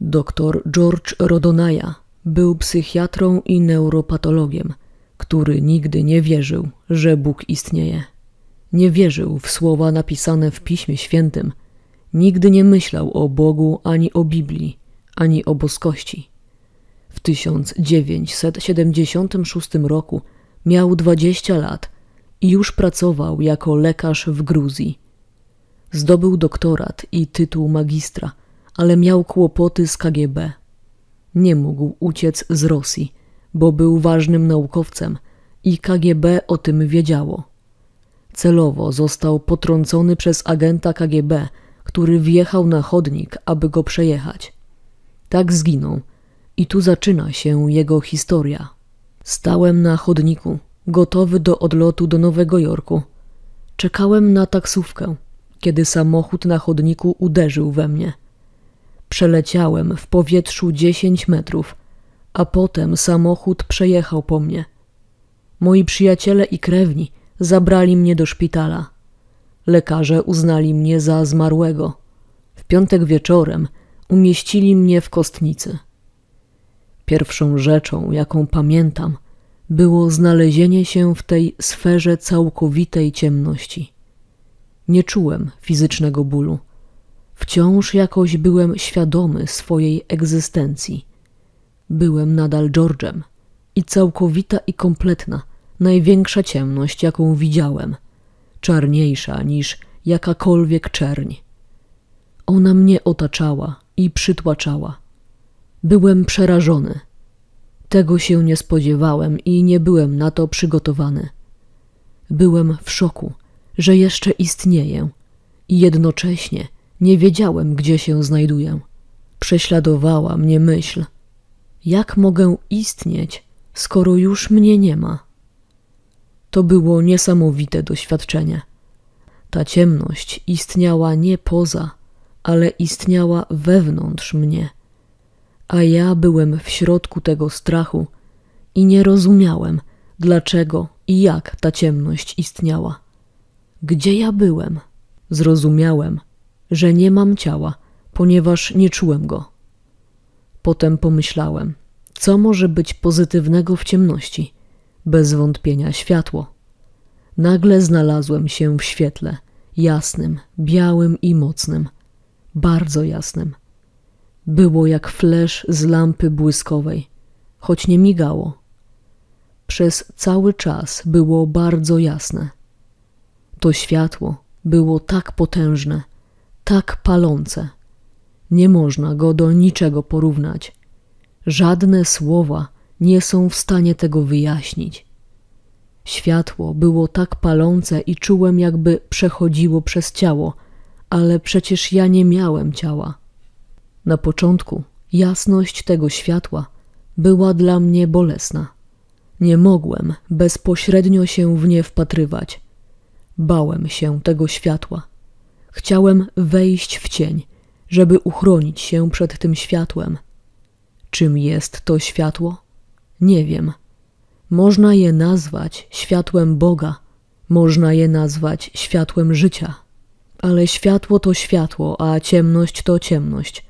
Doktor George Rodonaja był psychiatrą i neuropatologiem, który nigdy nie wierzył, że Bóg istnieje. Nie wierzył w słowa napisane w Piśmie Świętym. Nigdy nie myślał o Bogu ani o Biblii, ani o boskości. W 1976 roku miał 20 lat i już pracował jako lekarz w Gruzji. Zdobył doktorat i tytuł magistra, ale miał kłopoty z KGB. Nie mógł uciec z Rosji, bo był ważnym naukowcem i KGB o tym wiedziało. Celowo został potrącony przez agenta KGB, który wjechał na chodnik, aby go przejechać. Tak zginął i tu zaczyna się jego historia. Stałem na chodniku, gotowy do odlotu do Nowego Jorku. Czekałem na taksówkę, kiedy samochód na chodniku uderzył we mnie. Przeleciałem w powietrzu 10 metrów, a potem samochód przejechał po mnie. Moi przyjaciele i krewni zabrali mnie do szpitala. Lekarze uznali mnie za zmarłego. W piątek wieczorem umieścili mnie w kostnicy. Pierwszą rzeczą, jaką pamiętam, było znalezienie się w tej sferze całkowitej ciemności. Nie czułem fizycznego bólu. Wciąż jakoś byłem świadomy swojej egzystencji. Byłem nadal George'em i całkowita i kompletna, największa ciemność, jaką widziałem, czarniejsza niż jakakolwiek czerń. Ona mnie otaczała i przytłaczała. Byłem przerażony. Tego się nie spodziewałem i nie byłem na to przygotowany. Byłem w szoku, że jeszcze istnieję i jednocześnie nie wiedziałem, gdzie się znajduję. Prześladowała mnie myśl, jak mogę istnieć, skoro już mnie nie ma. To było niesamowite doświadczenie. Ta ciemność istniała nie poza, ale istniała wewnątrz mnie a ja byłem w środku tego strachu i nie rozumiałem, dlaczego i jak ta ciemność istniała. Gdzie ja byłem? Zrozumiałem, że nie mam ciała, ponieważ nie czułem go. Potem pomyślałem, co może być pozytywnego w ciemności? Bez wątpienia światło. Nagle znalazłem się w świetle, jasnym, białym i mocnym, bardzo jasnym. Było jak flesz z lampy błyskowej, choć nie migało. Przez cały czas było bardzo jasne. To światło było tak potężne, tak palące. Nie można go do niczego porównać. Żadne słowa nie są w stanie tego wyjaśnić. Światło było tak palące i czułem, jakby przechodziło przez ciało, ale przecież ja nie miałem ciała. Na początku jasność tego światła była dla mnie bolesna. Nie mogłem bezpośrednio się w nie wpatrywać. Bałem się tego światła. Chciałem wejść w cień, żeby uchronić się przed tym światłem. Czym jest to światło? Nie wiem. Można je nazwać światłem Boga, można je nazwać światłem życia. Ale światło to światło, a ciemność to ciemność.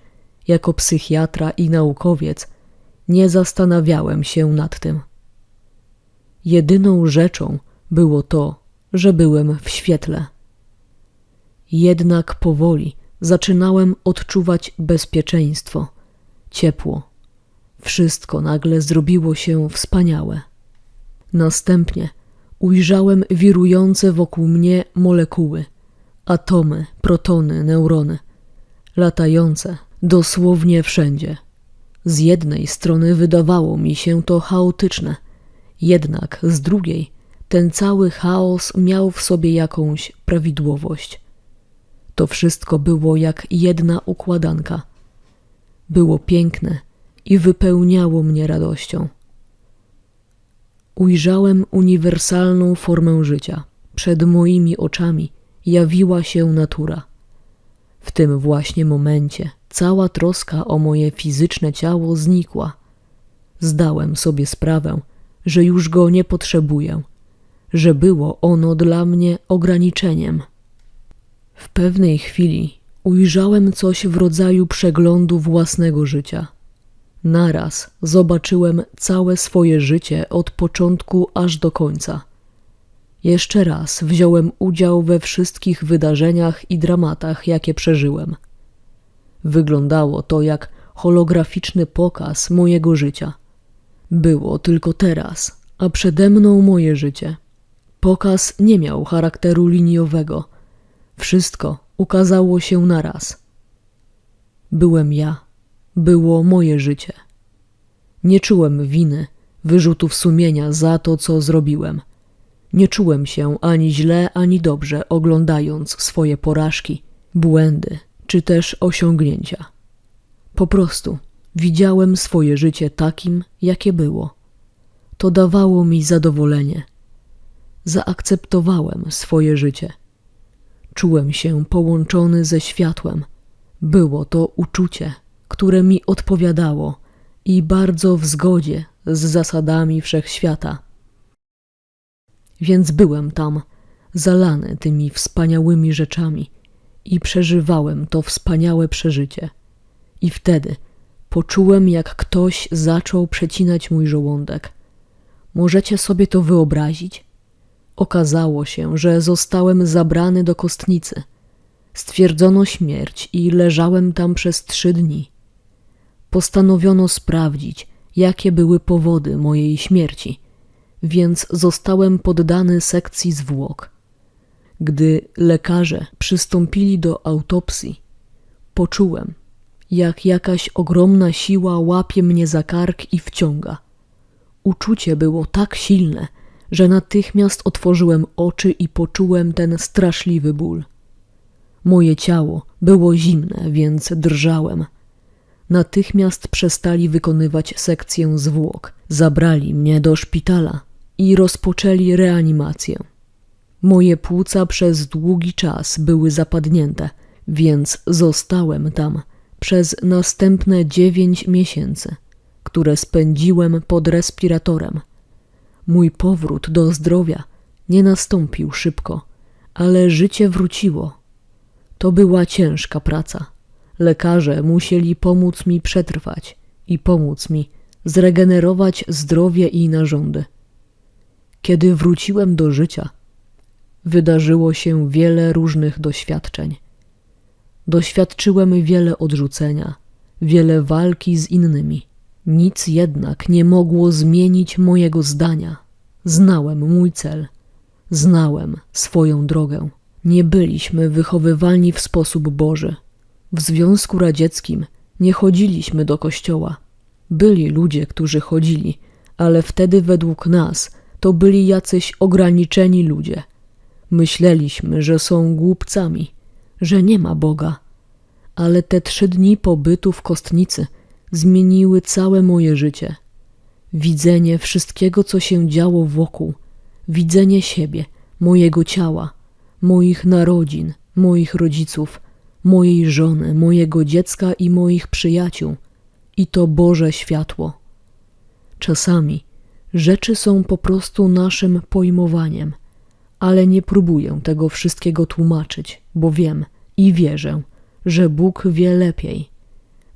Jako psychiatra i naukowiec nie zastanawiałem się nad tym. Jedyną rzeczą było to, że byłem w świetle. Jednak powoli zaczynałem odczuwać bezpieczeństwo, ciepło. Wszystko nagle zrobiło się wspaniałe. Następnie ujrzałem wirujące wokół mnie molekuły, atomy, protony, neurony, latające dosłownie wszędzie. Z jednej strony wydawało mi się to chaotyczne, jednak z drugiej ten cały chaos miał w sobie jakąś prawidłowość. To wszystko było jak jedna układanka. Było piękne i wypełniało mnie radością. Ujrzałem uniwersalną formę życia. Przed moimi oczami jawiła się natura. W tym właśnie momencie cała troska o moje fizyczne ciało znikła. Zdałem sobie sprawę, że już go nie potrzebuję, że było ono dla mnie ograniczeniem. W pewnej chwili ujrzałem coś w rodzaju przeglądu własnego życia. Naraz zobaczyłem całe swoje życie od początku aż do końca. Jeszcze raz wziąłem udział we wszystkich wydarzeniach i dramatach, jakie przeżyłem. Wyglądało to jak holograficzny pokaz mojego życia. Było tylko teraz, a przede mną moje życie. Pokaz nie miał charakteru liniowego. Wszystko ukazało się naraz. Byłem ja, było moje życie. Nie czułem winy, wyrzutów sumienia za to, co zrobiłem. Nie czułem się ani źle, ani dobrze, oglądając swoje porażki, błędy czy też osiągnięcia. Po prostu widziałem swoje życie takim, jakie było. To dawało mi zadowolenie. Zaakceptowałem swoje życie. Czułem się połączony ze światłem. Było to uczucie, które mi odpowiadało i bardzo w zgodzie z zasadami wszechświata. Więc byłem tam, zalany tymi wspaniałymi rzeczami i przeżywałem to wspaniałe przeżycie. I wtedy poczułem, jak ktoś zaczął przecinać mój żołądek. Możecie sobie to wyobrazić? Okazało się, że zostałem zabrany do kostnicy. Stwierdzono śmierć i leżałem tam przez trzy dni. Postanowiono sprawdzić, jakie były powody mojej śmierci, więc zostałem poddany sekcji zwłok. Gdy lekarze przystąpili do autopsji, poczułem, jak jakaś ogromna siła łapie mnie za kark i wciąga. Uczucie było tak silne, że natychmiast otworzyłem oczy i poczułem ten straszliwy ból. Moje ciało było zimne, więc drżałem. Natychmiast przestali wykonywać sekcję zwłok, zabrali mnie do szpitala i rozpoczęli reanimację. Moje płuca przez długi czas były zapadnięte, więc zostałem tam przez następne dziewięć miesięcy, które spędziłem pod respiratorem. Mój powrót do zdrowia nie nastąpił szybko, ale życie wróciło. To była ciężka praca. Lekarze musieli pomóc mi przetrwać i pomóc mi zregenerować zdrowie i narządy. Kiedy wróciłem do życia, wydarzyło się wiele różnych doświadczeń. Doświadczyłem wiele odrzucenia, wiele walki z innymi. Nic jednak nie mogło zmienić mojego zdania. Znałem mój cel, znałem swoją drogę. Nie byliśmy wychowywani w sposób Boży. W Związku Radzieckim nie chodziliśmy do kościoła. Byli ludzie, którzy chodzili, ale wtedy według nas to byli jacyś ograniczeni ludzie. Myśleliśmy, że są głupcami, że nie ma Boga. Ale te trzy dni pobytu w kostnicy zmieniły całe moje życie. Widzenie wszystkiego, co się działo wokół, widzenie siebie, mojego ciała, moich narodzin, moich rodziców, mojej żony, mojego dziecka i moich przyjaciół, i to Boże światło. Czasami rzeczy są po prostu naszym pojmowaniem, ale nie próbuję tego wszystkiego tłumaczyć, bo wiem i wierzę, że Bóg wie lepiej.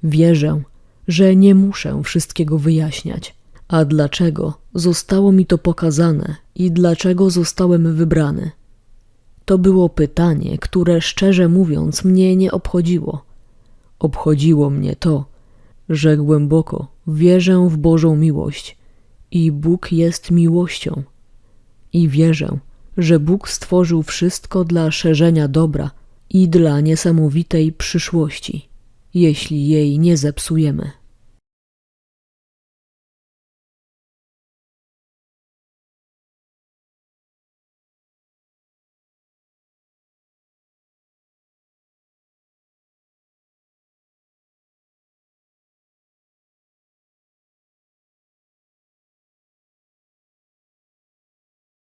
Wierzę, że nie muszę wszystkiego wyjaśniać. A dlaczego zostało mi to pokazane i dlaczego zostałem wybrany? To było pytanie, które szczerze mówiąc mnie nie obchodziło. Obchodziło mnie to, że głęboko wierzę w Bożą miłość i Bóg jest miłością. I wierzę, że Bóg stworzył wszystko dla szerzenia dobra i dla niesamowitej przyszłości, jeśli jej nie zepsujemy.